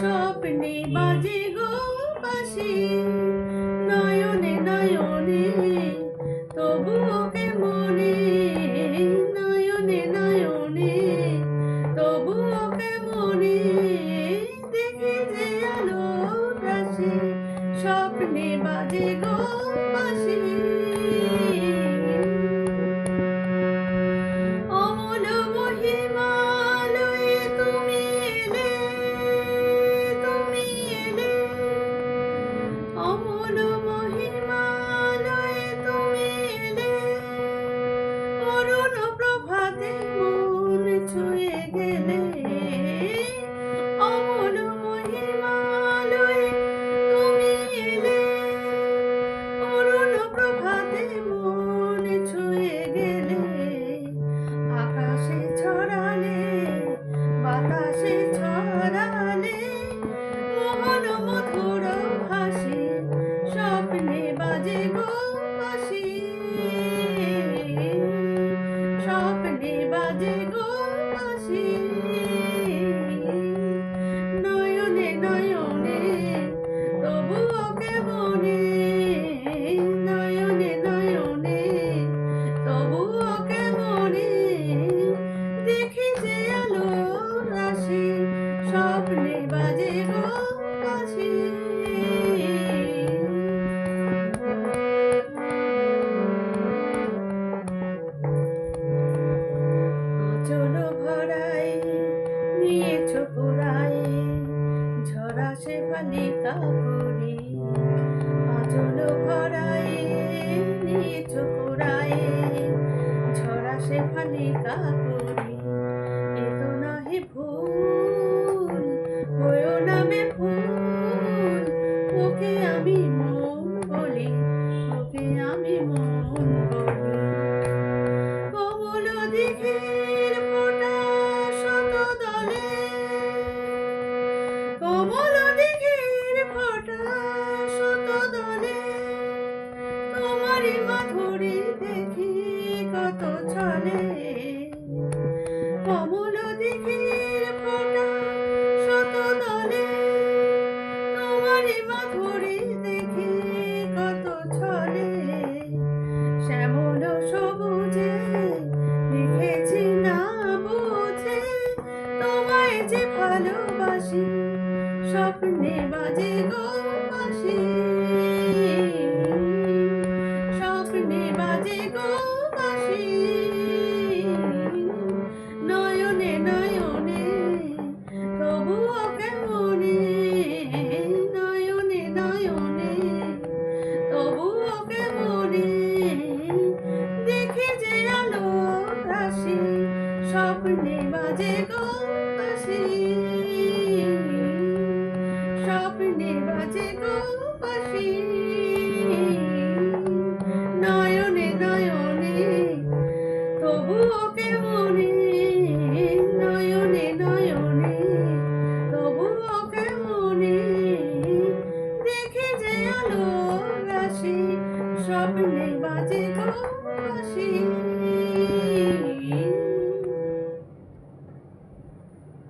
স্বপ্নে বাজে গো বাঁশি নয়নে নয়নে স্বপ্নে বাজে গো বাঁশি অমল মহিমালয়ে তুমি এলে তুমি এলে। অমল মহিমালয়ে তুমি এলে, অরুণ প্রভাতে মন ছুঁয়ে গেলে। স্বপ্নে বাজে গো। বালিকা করি আচল ভরায় পুরায় ঝরা সে বালিকা করি এ তো নাহি আমি মাধুরী দেখি কত ছলে। কমল দিঘির ফোঁটা শত দলে। তোমারই মাধুরী দেখি কত ছলে। শ্যামল সবুজে লিখেছি না বুঝে। তোমায় যে ভালোবাসি, স্বপ্নে বাজে গো বাঁশি আছি। স্বপ্নে বাজে গোপাসি। নয়নে নয়নে তবুও কেমনে? নয়নে নয়নে তবুও কেমনে? দেখে যে বাজে গোপাসি।